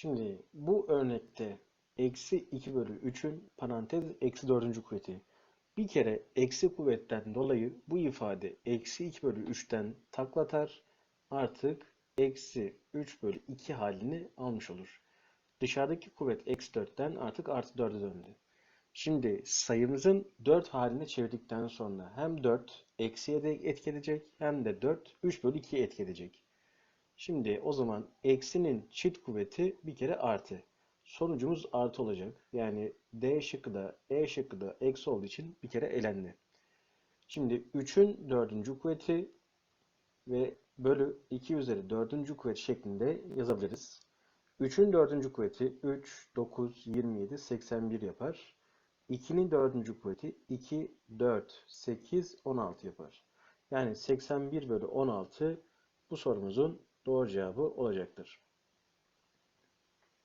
Şimdi bu örnekte eksi 2 bölü 3'ün parantez eksi 4. kuvveti. Bir kere eksi kuvvetten dolayı bu ifade eksi 2 bölü 3'ten taklatar. Artık eksi 3 bölü 2 halini almış olur. Dışarıdaki kuvvet eksi 4'ten artık artı 4'e döndü. Şimdi sayımızın 4 haline çevirdikten sonra hem 4 eksiye de etki edecek hem de 4 3 bölü 2'ye etki edecek. Şimdi o zaman eksinin çift kuvveti bir kere artı. Sonucumuz artı olacak. Yani D şıkkı da E şıkkı da eksi olduğu için bir kere elendi. Şimdi 3'ün dördüncü kuvveti ve bölü 2 üzeri dördüncü kuvvet şeklinde yazabiliriz. 3'ün dördüncü kuvveti 3, 9, 27, 81 yapar. 2'nin dördüncü kuvveti 2, 4, 8, 16 yapar. Yani 81 bölü 16 bu sorumuzun doğru cevabı olacaktır.